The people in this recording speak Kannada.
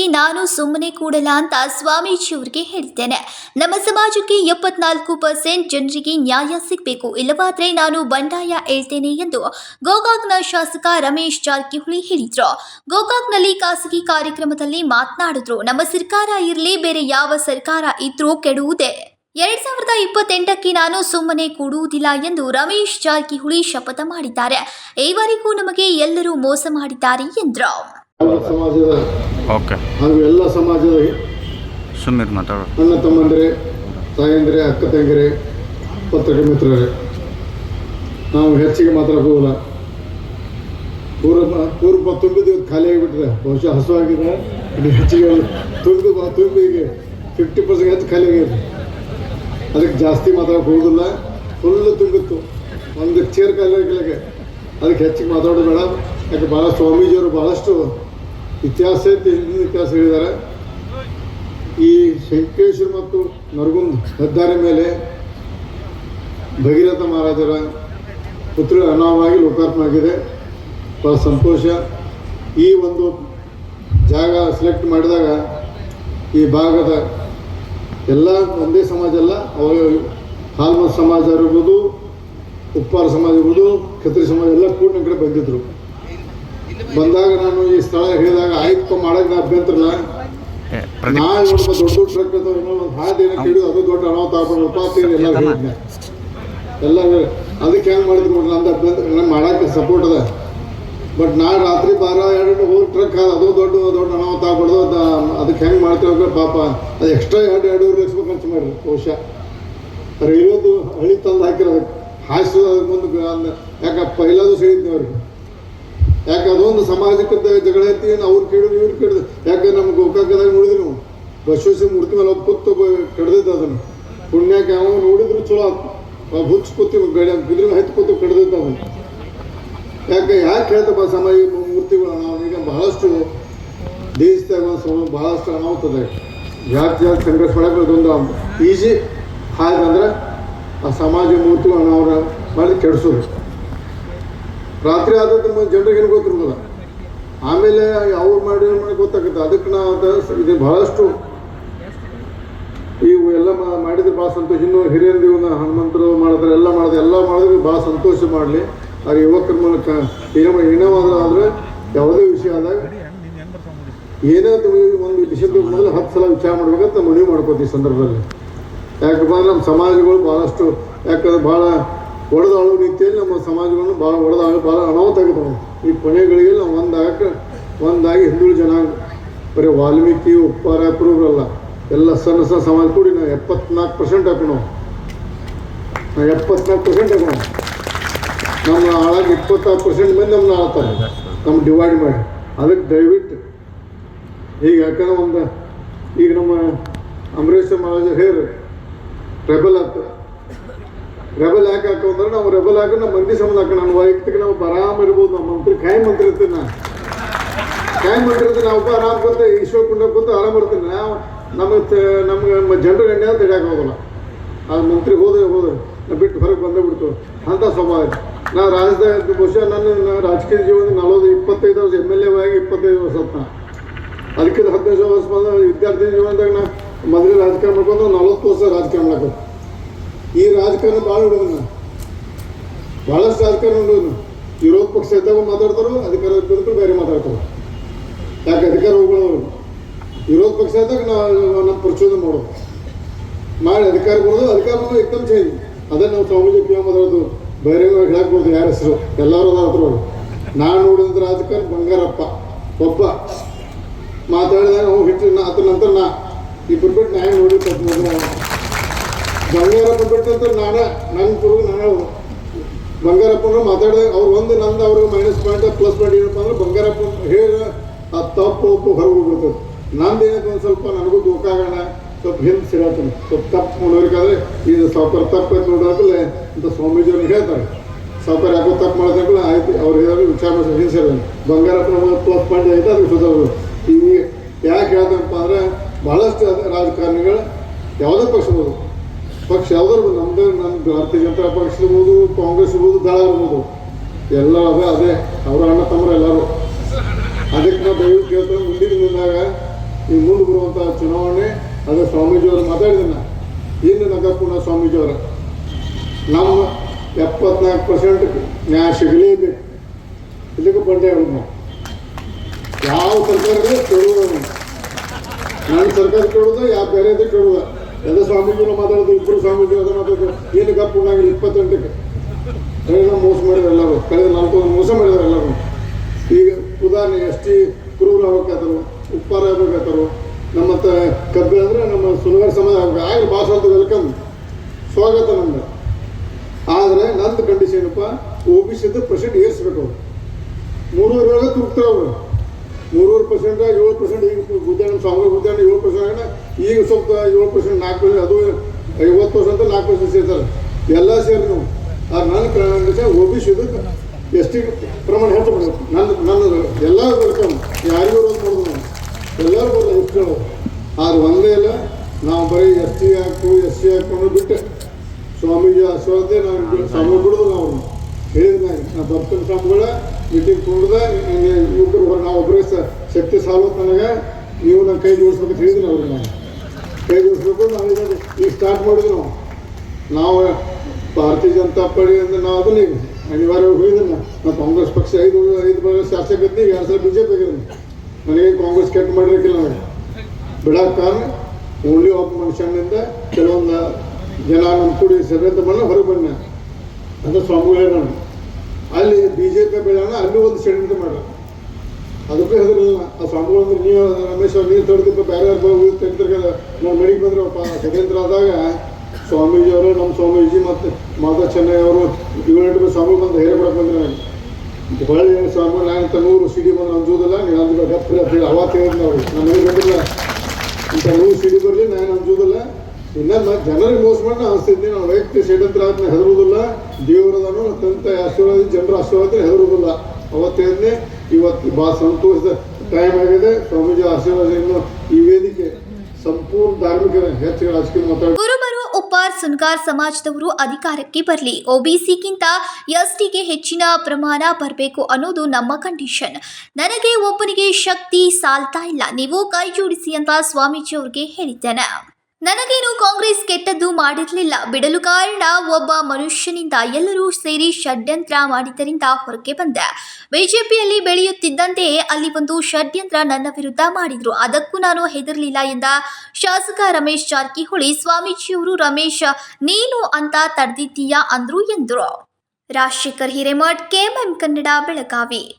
ಬಗ್ಗೆ ನಾನು ಸುಮ್ಮನೆ ಕೂಡಲ್ಲ ಅಂತ ಸ್ವಾಮೀಜಿ ಅವರಿಗೆ ಹೇಳ್ತೇನೆ. ನಮ್ಮ ಸಮಾಜಕ್ಕೆ ಎಪ್ಪತ್ನಾಲ್ಕು ಪರ್ಸೆಂಟ್ ಜನರಿಗೆ ನ್ಯಾಯ ಸಿಗಬೇಕು. ಇಲ್ಲವಾದ್ರೆ ನಾನು ಬಂಡಾಯ ಹೇಳ್ತೇನೆ ಎಂದು ಗೋಕಾಕ್ನ ಶಾಸಕ ರಮೇಶ್ ಜಾರಕಿಹೊಳಿ ಹೇಳಿದ್ರು. ಗೋಕಾಕ್ನಲ್ಲಿ ಖಾಸಗಿ ಕಾರ್ಯಕ್ರಮದಲ್ಲಿ ಮಾತನಾಡಿದ್ರು. ನಮ್ಮ ಸರ್ಕಾರ ಇರಲಿ, ಬೇರೆ ಯಾವ ಸರ್ಕಾರ ಇದ್ರೂ ಕೆಡುವುದೇ. ಎರಡ್ ಸಾವಿರದ ಇಪ್ಪತ್ತೆಂಟಕ್ಕೆ ನಾನು ಸುಮ್ಮನೆ ಕೂಡುವುದಿಲ್ಲ ಎಂದು ರಮೇಶ್ ಜಾರಕಿಹೊಳಿ ಶಪಥ ಮಾಡಿದ್ದಾರೆ. ಈವರೆಗೂ ನಮಗೆ ಎಲ್ಲರೂ ಮೋಸ ಮಾಡಿದ್ದಾರೆ ಎಂದರು. ಸಮಾಜದ ಓಕೆ. ಹಾಗೂ ಎಲ್ಲ ಸಮಾಜದ ಸುಮ್ಮನೆ ಮಾತಾಡೋ. ಅಣ್ಣ ತಮ್ಮಂದಿರೇ ತಾಯಂದಿರೇ ಅಕ್ಕ ತಂಗಿರೇ ಪತ್ರಿಕೆ ಮಿತ್ರರೇ ನಾವು ಹೆಚ್ಚಿಗೆ ಮಾತಾಡೋಲ್ಲ ಪೂರ್ವ ಪೂರ್ವ ತುಂಬಿದ ಇವತ್ತು ಖಾಲಿ ಆಗಿಬಿಟ್ಟಿದೆ. ಬಹುಶಃ ಹಸುವಾಗಿದೆ ಇಲ್ಲಿ ಹೆಚ್ಚಿಗೆ ತುಂಬಿ ತುಂಬಿ ಈಗ ಫಿಫ್ಟಿ ಪರ್ಸೆಂಟ್ ಹೆಚ್ಚು ಖಾಲಿ ಆಗಿದೆ. ಅದಕ್ಕೆ ಜಾಸ್ತಿ ಮಾತಾಡೋಕೆ ಹೋಗೋದಿಲ್ಲ. ಫುಲ್ಲು ತುಂಬಿತ್ತು. ಒಂದು ಚೇರ್ ಖಾಲಿ ಆಗಿಲ್ಲಕ್ಕೆ ಅದಕ್ಕೆ ಹೆಚ್ಚಿಗೆ ಮಾತಾಡೋದು ಬೇಡ. ಯಾಕೆ ಭಾಳ ಸ್ವಾಮೀಜಿಯವರು ಭಾಳಷ್ಟು ಇತಿಹಾಸ ಹಿಂದಿನ ಇತಿಹಾಸ ಹೇಳಿದ್ದಾರೆ. ಈ ಶಂಕೇಶ್ವರ ಮತ್ತು ನರಗುಂದ್ ಹೆದ್ದಾರಿ ಮೇಲೆ ಭಗೀರಥ ಮಹಾರಾಜರ ಪುತ್ರ ಅನಾಮವಾಗಿ ಲೋಕಾರ್ಪಣೆ ಆಗಿದೆ. ಭಾಳ ಸಂತೋಷ. ಈ ಒಂದು ಜಾಗ ಸೆಲೆಕ್ಟ್ ಮಾಡಿದಾಗ ಈ ಭಾಗದ ಎಲ್ಲ ಒಂದೇ ಸಮಾಜ ಅಲ್ಲ, ಅವರ ಹಾಲ್ಮ ಸಮಾಜ ಇರ್ಬೋದು ಉಪ್ಪಾರ ಸಮಾಜ ಇರ್ಬೋದು ಖತ್ರಿ ಸಮಾಜ ಎಲ್ಲ ಕೂಡ ಕಡೆ ಬಂದಿದ್ದರು ಬಂದಾಗ ನಾನು ಈ ಸ್ಥಳ ಹೇಳಿದಾಗ ಆಯ್ತು ಮಾಡಕ್ಕೆ ಅಭ್ಯಂತರ ಇಲ್ಲ ನಾಳೆ ದೊಡ್ಡ ಟ್ರಕ್ ಒಂದು ಹಾದಿ ಅದು ದೊಡ್ಡ ಅನಾಹುತ ಆಗ್ಬಿಡಪ್ಪ ಅಂತ ಎಲ್ಲ ಹೇಳಿದ್ನೆ. ಎಲ್ಲ ಹೇಳಿ ಅದಕ್ಕೆ ಹೆಂಗೆ ಮಾಡಿದ್ರು ನಂದು ಅಭ್ಯಂತರ ಮಾಡಕ್ಕೆ ಸಪೋರ್ಟ್ ಅದ. ಬಟ್ ನಾ ರಾತ್ರಿ ಬಾರ ಎರಡು ಹೋಗಿ ಟ್ರಕ್ ಅದು ದೊಡ್ಡ ದೊಡ್ಡ ಅನಾಹುತ ಆಗ್ಬಿಡ್ದು ಅದ ಅದಕ್ಕೆ ಹೆಂಗೆ ಮಾಡ್ತೀವಿ ಪಾಪ ಅದು ಎಕ್ಸ್ಟ್ರಾ ಎರಡು ಎರಡೂವರೆ ಲಕ್ಷ ಖರ್ಚು ಮಾಡಿರಿ ಬಹುಶಃ. ರೈಲ್ವೆದು ಹಳಿ ತಂದು ಹಾಕಿರೋದಕ್ಕೆ ಹಾಸ್ಯ ಮುಂದೆ ಯಾಕಪ್ಪ ಯಾಕೆ ಪೈಲಾದು ಹೇಳಿದ್ವಿ ಅವ್ರಿಗೆ. ಯಾಕೆ ಅದೊಂದು ಸಾಮಾಜಿಕ ಜಗಳ ಐತಿ ಏನು ಅವ್ರು ಕೇಳಿದ್ರು, ಇವ್ರು ಕೇಳಿದ್ರು. ಯಾಕೆ ನಮ್ಮ ಗೋಕಾಕದಾಗ ನೋಡಿದ್ರು ನಾವು? ಬಸವೇಶ್ವರ ಮೂರ್ತಿ ಮೇಲೆ ಒಬ್ಬ ಕೂತು ಕಡ್ದಿದ್ದ ಅದನ್ನು. ಪುಣ್ಯಕ್ಕೆ ಯಾವ ನೋಡಿದ್ರು ಚಲೋ ಆಯ್ತು ಹುಚ್ಚು ಕೂತಿ ಗಡಿ ಬಿದ್ರು ಹತ್ತಿ ಕೂತು ಕಡ್ದಿದ್ದ ಅವನು. ಯಾಕೆ ಯಾಕೆ ಹೇಳ್ತಪ್ಪ ಸಾಮಾಜಿಕ ಮೂರ್ತಿಗಳು? ನಾವು ಈಗ ಬಹಳಷ್ಟು ದೇಶದಾಗ ಒಂದು ಬಹಳಷ್ಟು ಅನಾಹುತದೆ ಜಾತಿ ಜಾತಿ ಸಂಘರ್ಷ ಮಾಡಕ್ಕೆ ಈಸಿ ಈಜಿ. ಹಾಗಂದ್ರೆ ಆ ಸಮಾಜ ಮೂರ್ತಿಗಳನ್ನ ಅವ್ರ ಮಾಡಿ ಕೆಡಿಸೋದು. ರಾತ್ರಿ ಆದದ್ದು ಜನರಿಗೆ ಏನು ಗೊತ್ತಿರೋದಿಲ್ಲ ಆಮೇಲೆ ಅವ್ರು ಮಾಡಿ ಮಾಡಿ ಗೊತ್ತಾಗುತ್ತೆ. ಅದಕ್ಕೆ ನಾವು ಇದು ಬಹಳಷ್ಟು ಇವು ಎಲ್ಲ ಮಾಡಿದ್ರೆ ಭಾಳ ಸಂತೋಷ. ಇನ್ನು ಹಿರಿಯರ ದೇವನ ಹನುಮಂತರು ಮಾಡಿದ್ರೆ ಎಲ್ಲ ಮಾಡಿದ್ರೆ ಎಲ್ಲ ಮಾಡಿದ್ರೆ ಭಾಳ ಸಂತೋಷ ಮಾಡಲಿ. ಆ ಯುವಕರ ಮೂಲಕ ಏನೋ ಆದ್ರೆ ಆದರೆ ಯಾವುದೇ ವಿಷಯ ಆದಾಗ ಏನೇ ಒಂದು ವಿಷಯದ ಮೊದಲು ಹತ್ತು ಸಲ ವಿಚಾರ ಮಾಡ್ಬೇಕಂತ ಮನವಿ ಮಾಡ್ಕೋತೀವಿ ಈ ಸಂದರ್ಭದಲ್ಲಿ. ಯಾಕಪ್ಪ ನಮ್ಮ ಸಮಾಜಗಳು ಭಾಳಷ್ಟು ಯಾಕಂದ್ರೆ ಭಾಳ ಒಡೆದಾಳು ರೀತಿಯಲ್ಲಿ ನಮ್ಮ ಸಮಾಜವನ್ನು ಭಾಳ ಒಡೆದಾಗ ಭಾಳ ಅನಾಹುತ ಆಗಿದ್ದಾವೆ ಈ ಕೊನೆಗಳಿಗೆ ನಾವು ಒಂದಾಗಕ್ಕೆ ಒಂದಾಗಿ ಹಿಂದುಳಿದ ಜನಾಂಗ ಬರೀ ವಾಲ್ಮೀಕಿ, ಉಪ್ಪಾರ, ಕುರುಬರಲ್ಲ, ಎಲ್ಲ ಸಣ್ಣ ಸಣ್ಣ ಸಮಾಜ ಕೂಡಿ ನಾವು ಎಪ್ಪತ್ನಾಲ್ಕು ಪರ್ಸೆಂಟ್ ಹಾಕೋಣ ನಾವು. ಎಪ್ಪತ್ನಾಲ್ಕು ಪರ್ಸೆಂಟ್ ಹಾಕೋಣ ನಮ್ಮ ಹಾಳಾಗಿ ಇಪ್ಪತ್ತಾರು ಪರ್ಸೆಂಟ್ ಮಂದಿ ನಮ್ಮನ್ನ ಆಳ್ತಾರೆ ನಮ್ಮ ಡಿವೈಡ್ ಮಾಡಿ. ಅದಕ್ಕೆ ದಯವಿಟ್ಟು ಈಗ ಯಾಕಂದ್ರೆ ಒಂದು ಈಗ ನಮ್ಮ ಅಂಬರೀಷ್ ಮಹಾರಾಜ ಹೇರು ಟ್ರೈಬಲ್ ಆಯ್ತು ರೆಬಲ್ ಯಾಕೆ ಹಾಕೋ ಅಂದ್ರೆ ನಾವು ರೆಬಲ್ ಹಾಕಿ ನಮ್ಮ ಮಂದಿ ಸಂಬಂಧ ಹಾಕೋಣ ನಮ್ಮ ವೈಯಕ್ತಿಕ ನಾವು ಆರಾಮ ಇರ್ಬೋದು ನಮ್ಮ ಮಂತ್ರಿ ಖಾಯಂ ಮಂತ್ರಿ ಇರ್ತೀನಿ ನಾ ಖಾಯಂ ಮಂತ್ರಿ ಇರ್ತೀನಿ, ನಾವು ಆರಾಮ್ ಕೂತು, ಈಶ್ವರ ಕುಂಡ ಕೂತು ಆರಾಮ ಇರ್ತೀನಿ. ನಾವು ನಮಗೆ ನಮ್ಗೆ ಜನರು ಎಣ್ಣೆ ಅಂತ ಹಿಡಿಯಕ್ಕೆ ಹೋಗಲ್ಲ. ಆ ಮಂತ್ರಿ ಹೋದ್ರೆ ಹೋದ್ರೆ ಬಿಟ್ಟು ಹೊರಗೆ ಬಂದೇ ಬಿಡ್ತು. ಅಂಥ ಸ್ವಭಾವ ನಾ ರಾಜ್ಯದ ಬಹುಶಃ ನನ್ನ ರಾಜಕೀಯ ಜೀವನ ನಲವತ್ತು, ಇಪ್ಪತ್ತೈದು ವರ್ಷ ಎಂ ಎಲ್ ಎ ಆಗಿ ಇಪ್ಪತ್ತೈದು ವರ್ಷ ಅಂತ ಅದಕ್ಕಿಂತ ಹದಿನೈದು ವರ್ಷ ಬಂದ ವಿದ್ಯಾರ್ಥಿ ಜೀವನದಾಗ ನಾ ಮೊದಲೇ ರಾಜಕೀಯ ಮಾಡ್ಕೊಂಡು ನಲವತ್ತು ವರ್ಷ ರಾಜಕೀಯ ಮಾಡಬೇಕು ಈ ರಾಜಕಾರಣ ಭಾಳ ಹಿಡಿದು ಭಾಳಷ್ಟು ರಾಜಕಾರಣ ಹಿಡಿದು ವಿರೋಧ ಪಕ್ಷ ಇದ್ದಾಗ ಮಾತಾಡ್ತಾರೋ, ಅಧಿಕಾರ ಇದ್ದಾಗ ಬೇರೆ ಮಾತಾಡ್ತಾರೆ. ಯಾಕೆ ಅಧಿಕಾರ ಹೋಗೋದು ವಿರೋಧ ಪಕ್ಷ ಇದ್ದಾಗ ನಾವು ನಮ್ಮ ಪ್ರಚೋದನೆ ಮಾಡೋದು. ಮಾಡಿ ಅಧಿಕಾರ ಕೊಡೋದು, ಅಧಿಕಾರ ಏಕದಮ್ ಚೇಂಜ್ ಅದೇ ನಾವು ಸ್ವಾಮೀಜಿ ಪಿ ಎಂ ಅದರದ್ದು ಬೇರೆ ಹೇಳಾಕ್ಬೋದು ಯಾರ ಹೆಸರು? ಎಲ್ಲರೂ ಅದಾರ ಹತ್ರ ನಾನು ನೋಡಿದ ರಾಜಕಾರಣ ಬಂಗಾರಪ್ಪ. ಒಬ್ಬ. ಮಾತಾಡಿದಾಗ ಹೋಗಿ ಹೆಚ್ಚು ನಾ ಅದ್ರ ನಂತರ ನಾ. ಇಬ್ಬರು ಬಿಟ್ಟು ನಾ ನೋಡಿ ತಪ್ಪು ಬಂಗಾರಪ್ಪ ಬಿಟ್ಟಂತ ನಾನೇ ನನ್ನ ಗುರು, ನಾನು ಹೇಳೋದು ಬಂಗಾರಪ್ಪನ ಮಾತಾಡಿದಾಗ ಅವ್ರು ಒಂದು ನಂದು, ಅವ್ರಿಗೆ ಮೈನಸ್ ಪಾಯಿಂಟ್ ಪ್ಲಸ್ ಪಾಯಿಂಟ್ ಏನಪ್ಪ ಅಂದ್ರೆ ಬಂಗಾರಪ್ಪ ಹೇಳ ಆ ತಪ್ಪು ಒಪ್ಪು ಹೊರಗೆ ಹೋಗ್ಬಿಡ್ತದೆ. ನಂದು ಏನಕ್ಕೆ ಒಂದು ಸ್ವಲ್ಪ ನನಗೂ ಗೋಕಾಗೋಣ ಸ್ವಲ್ಪ ಹಿಂದೆ ಸಿಗತ್ತೆ ಸ್ವಲ್ಪ ತಪ್ಪು ನೋಡಬೇಕಾದ್ರೆ ಇದು ಸಾವುಕಾರ ತಪ್ಪು ಅಂತ ನೋಡಿದ್ರೆ ಅಂತ ಸ್ವಾಮೀಜಿಯವ್ರು ಹೇಳ್ತಾರೆ. ಸಾವುಕಾರ ಯಾಕೋ ತಪ್ಪು ಮಾಡೋದಕ್ಕಲ್ಲ ಆಯ್ತು, ಅವ್ರು ಹೇಳಿದ್ರೆ ವಿಚಾರ ಮಾಡಿ ಹಿಂದೆ ಬಂಗಾರಪ್ಪನ ಪ್ಲಸ್ ಪಾಯಿಂಟ್ ಆಯ್ತು, ಅದಕ್ಕೆ ಸುಧಾರು ಈ ಯಾಕೆ ಹೇಳ್ದಪ್ಪ ಅಂದ್ರೆ ಭಾಳಷ್ಟು ಅದ ರಾಜಕಾರಣಿಗಳು ಯಾವುದೇ ಪಕ್ಷ ಪಕ್ಷ ಯಾವ್ದಾರು ನಮ್ದು ನಮ್ಮ ಭಾರತೀಯ ಜನತಾ ಪಕ್ಷ ಇರ್ಬೋದು, ಕಾಂಗ್ರೆಸ್ ಇರ್ಬೋದು, ದಳ ಇರ್ಬೋದು. ಎಲ್ಲ ಅದೇ ಅದೇ. ಅವರ ಅಣ್ಣ, ತಮ್ಮರು ಎಲ್ಲರೂ. ಅದಕ್ಕೆ ನಾವು ದಯವಿಟ್ಟು ಕೇಳ್ತಾರೆ ಮುಂದಿನ ದಿನದಾಗ ಈ ಮುಂದೆ ಬರುವಂಥ ಚುನಾವಣೆ, ಅದೇ ಸ್ವಾಮೀಜಿ ಅವರು ಮಾತಾಡಿದ್ದೀನಿ ಏನು ಸ್ವಾಮೀಜಿ ಅವರ. ನಮ್ಮ ಎಪ್ಪತ್ನಾಲ್ಕು ಪರ್ಸೆಂಟ್ ನ್ಯಾಯ ಸಿಗಲೇಬೇಕು. ಇದಕ್ಕೆ ಬಂಡೆ ಅವ್ರು ನಾವು ಯಾವ ಸರ್ಕಾರ ಕೇಳುವುದು. ನನ್ನ ಸರ್ಕಾರ ಕೇಳುವುದ ಯಾವ ಬೇರೆದು ಕೇಳುದ ಎಲ್ಲ ಸ್ವಾಮೀಜಿನೂ ಮಾತಾಡೋದು ಇಬ್ಬರು ಸ್ವಾಮೀಜಿಗಳು ಮಾತಾಡೋದು ಏನು ಗಪ್ಪುಣಾಗಿಲ್ಲ ಇಪ್ಪತ್ತೆಂಟಕ್ಕೆ. ಕಳೆದ ಮೋಸ ಮಾಡಿದ್ರು ಎಲ್ಲರೂ. ಕಳೆದ ನಾಲ್ಕು ಮೋಸ ಮಾಡಿದ್ರು ಎಲ್ಲರೂ. ಈಗ ಉದಾಹರಣೆ, ಎಸ್ ಟಿ ಕ್ರೂರ್ ಆಗ್ಬೇಕಾದ್ರು, ಉಪ್ಪಾರ ಆಗ್ಬೇಕಾದ್ರು ನಮ್ಮ ಕಬ್ಬೆ ಅಂದರೆ ನಮ್ಮ ಸುನಗರ ಸಮಾಜ ಆಗಬೇಕು. ಆಗಲಿ ಭಾಷೆ ವೆಲ್ಕಮ್ ಸ್ವಾಗತ ನಮ್ಗೆ. ಆದರೆ ನಂದು ಕಂಡೀಷನ್ ಏನಪ್ಪ? ಒ ಬಿ ಸಿದ್ದು ಪರ್ಸೆಂಟ್ ಏರಿಸ್ಬೇಕು ಅವರು. ಮೂರುವರೆ ಒಳಗೆ ತುರ್ತಾರೆ ಅವರು. ಮೂರುವರೆ ಪರ್ಸೆಂಟ್ ಏಳು ಪರ್ಸೆಂಟ್ ಈಗ ಉದ್ಯಾನ ಸ್ವಾಮಿ ಉದ್ಯಾನ ಏಳು ಪರ್ಸೆಂಟ್ ಈಗ ಸ್ವಲ್ಪ ಏಳು ಪರ್ಸೆಂಟ್ ನಾಲ್ಕು ಪರ್ಸೆಂಟ್ ಅದು ಐವತ್ತು ಪರ್ಸೆಂಟ್ ನಾಲ್ಕು ಪರ್ಸೆಂಟ್ ಸೇರ್ತಾರೆ. ಎಲ್ಲ ಸೇರಿ ನಾವು. ಆದ್ರೆ ನನ್ನ ಕಾರಣ O B C S T ಪ್ರಮಾಣ ಹೇಳ್ತಾರೆ ನನ್ನ ನನ್ನ ಎಲ್ಲ ಬರ್ತಾವೆ ಯಾರಿಗೂ ವಿರೋಧ ಮಾಡೋದು ನಾವು ಎಲ್ಲರೂ ಬರೋದು ಹೆಚ್ಚು ಹೇಳೋದು ಆದ್ರೆ ಒಂದೇ ಇಲ್ಲ. ನಾವು ಬರೀ ಎಸ್ ಟಿ ಹಾಕು ಎಸ್ ಸಿ ಹಾಕೊಂಡು ಬಿಟ್ಟೆ. ಸ್ವಾಮೀಜಿ ಆಶೀರ್ವಾದ ನಾವು ಸ್ವಾಮಿ ಬಿಡೋದು ನಾವು. ಹೇಳಿದ ನಾ ಬರ್ತೀನಿ ಸ್ವಾಮಿಗಳ ಮೀಟಿಂಗ್ ಕುಡ್ದ ಇಬ್ಬರು ಹೊರ ನಾವು ಒಬ್ಬರೇ ಶಕ್ತಿ ಸಾಲೋದು ನನಗೆ, ನೀವು ನನ್ನ ಕೈ ಜೋಡಿಸ್ಬೇಕಂತ ಹೇಳಿದ್ರು ಅವ್ರಿಗೆ ನಾನು ಕೈ ಜೋಡಿಸ್ಬೇಕು ನಾನು ಈಗ ಸ್ಟಾರ್ಟ್ ಮಾಡಿದ್ರು ನಾವು. ನಾವು ಭಾರತೀಯ ಜನತಾ ಪಾರ್ಟಿ ಅಂದ್ರೆ ನಾವು ಅದನ್ನ ಈಗ ಅನಿವಾರ್ಯ ಹೋಗಿದ್ದೀನಿ ನಾವು. ಕಾಂಗ್ರೆಸ್ ಪಕ್ಷ ಐದು ಐದು ಬರ ಶಾಸಕತ್ತಿ ಈಗ ಎರಡು ಸಲ ಬಿ ಜೆ ಪಿ ನನಗೆ ಕಾಂಗ್ರೆಸ್ ಕೆಟ್ಟ ಮಾಡಿರಕ್ಕಿಲ್ಲ ನನಗೆ ಬಿಡಕ್ಕೆ ಕಾರಣ ಓನ್ಲಿ ಒಬ್ಬ ಮನುಷ್ಯನಿಂದ ಕೆಲವೊಂದು ಜನ ನಮ್ಮ ಕೂಡಿ ಅಂತ ಬಂದ ಹೊರಗೆ ಬಂದೆ ಅಂತ ಸ್ವಾಮಿಗಳೇ ನಾನು ಅಲ್ಲಿ ಬಿ ಜೆ ಪಿ ಬೆಳೆಯೋಣ ಅಲ್ಲಿ ಒಂದು ಷಡ್ಯಂತ್ರ ಮಾಡೋಣ ಅದಕ್ಕೂ ಹೆದರಿಲ್ಲ ಆ ಸ್ವಾಮಿಗಳು ಅಂದ್ರೆ ನೀವು, ರಮೇಶ್ ಅವ್ರು ನೀರು ತೊಡೆದಿಪ್ಪ ಬೇರೆ ತೆಗ್ದ್ರೆ ನಾನು ಮನೆಗೆ ಬಂದ್ರಪ್ಪ ಸ್ವತಂತ್ರ ಆದಾಗ ಸ್ವಾಮೀಜಿಯವರು ನಮ್ಮ ಸ್ವಾಮೀಜಿ ಮತ್ತು ಮಾತಾ ಚೆನ್ನೈ ಅವರು ಏಳೆಂಟು ಸ್ವಾಮಿ ಬಂದು ಹೇಳಿ ಬಿಡಕ್ಕೆ ಬಂದ್ರೆ. ನಾನು ಹೊಳ್ಳಿ ಸ್ವಾಮಿ ನಾನು ನೂರು ಸಿಡಿ ಬಂದು ಅಂಜೋದಿಲ್ಲ ನೀವು ಅಂದ್ರೆ ಗಪ್ಪಿ ಅಂತೇಳಿ ಅವಾಗ ಹೇಳಿದ್ನ ಅವ್ರಿಗೆ ನಾನು ಗೊತ್ತಿಲ್ಲ. ಇಂಥ ನೂರು ಸಿಡಿ ಬರಲಿ ನಾನು ಅಂಜೋದಿಲ್ಲ ಇನ್ನೊಂದು ಜನರಿಗೆ ಮೋಸ ಮಾಡಿ ನಾನು ನಾವು ವೈಯಕ್ತಿಕ ಷಡ್ಯಂತ್ರ ಆದ್ಮೇಲೆ ಹೆದರುವುದಿಲ್ಲ. ದೇವರದನು ತಂತ ಆಶೀರ್ವಾದ, ಜನರ ಆಶೀರ್ವಾದ ಹೆದರುವುದಿಲ್ಲ. ಅವತ್ತೇನೆ ಇವತ್ತು ಭಾಳ ಸಂತೋಷದ ಟೈಮ್ ಆಗಿದೆ. ಸ್ವಾಮೀಜಿ ಆಶೀರ್ವಾದ ಇನ್ನು ಈ ವೇದಿಕೆ ಸಂಪೂರ್ಣ ಧಾರ್ಮಿಕ ಹೆಚ್ಚಿನ ರಾಜಕೀಯ ಮಾತಾಡ ಉಪ್ಪಾರ್ ಸುನ್ಗಾರ್ ಸಮಾಜದವರು ಅಧಿಕಾರಕ್ಕೆ ಬರಲಿ. ಒಬಿಸಿಗಿಂತ ಎಸ್ಟಿಗೆ ಹೆಚ್ಚಿನ ಪ್ರಮಾಣ ಬರಬೇಕು ಅನ್ನೋದು ನಮ್ಮ ಕಂಡೀಷನ್ ನನಗೆ ಒಬ್ಬನಿಗೆ ಶಕ್ತಿ ಸಾಲ್ತಾ ಇಲ್ಲ. ನೀವು ಕೈ ಜೋಡಿಸಿ ಅಂತ ಸ್ವಾಮೀಜಿ ಅವ್ರಿಗೆ ಹೇಳಿದ್ದೇನೆ. ನನಗೇನು ಕಾಂಗ್ರೆಸ್ ಕೆಟ್ಟದ್ದು ಮಾಡಿರಲಿಲ್ಲ. ಬಿಡಲು ಕಾರಣ ಒಬ್ಬ ಮನುಷ್ಯನಿಂದ ಎಲ್ಲರೂ ಸೇರಿ ಷಡ್ಯಂತ್ರ ಮಾಡಿದ್ದರಿಂದ ಹೊರಗೆ ಬಂದೆ. ಬಿಜೆಪಿಯಲ್ಲಿ ಬೆಳೆಯುತ್ತಿದ್ದಂತೆ ಅಲ್ಲಿ ಒಂದು ಷಡ್ಯಂತ್ರ ನನ್ನ ವಿರುದ್ಧ ಮಾಡಿದ್ರು. ಅದಕ್ಕೂ ನಾನು ಹೆದರಲಿಲ್ಲ ಎಂದ ಶಾಸಕ ರಮೇಶ್ ಜಾರಕಿಹೊಳಿ. ಸ್ವಾಮೀಜಿಯವರು, ರಮೇಶ್, ನೀನು ಅಂತ ತಡೆದಿದ್ದೀಯಾ? ಅಂದ್ರು ಎಂದರು. ರಾಜಶೇಖರ್ ಹಿರೇಮಠ್, ಕೆಎಂಎಂ ಕನ್ನಡ ಬೆಳಗಾವಿ.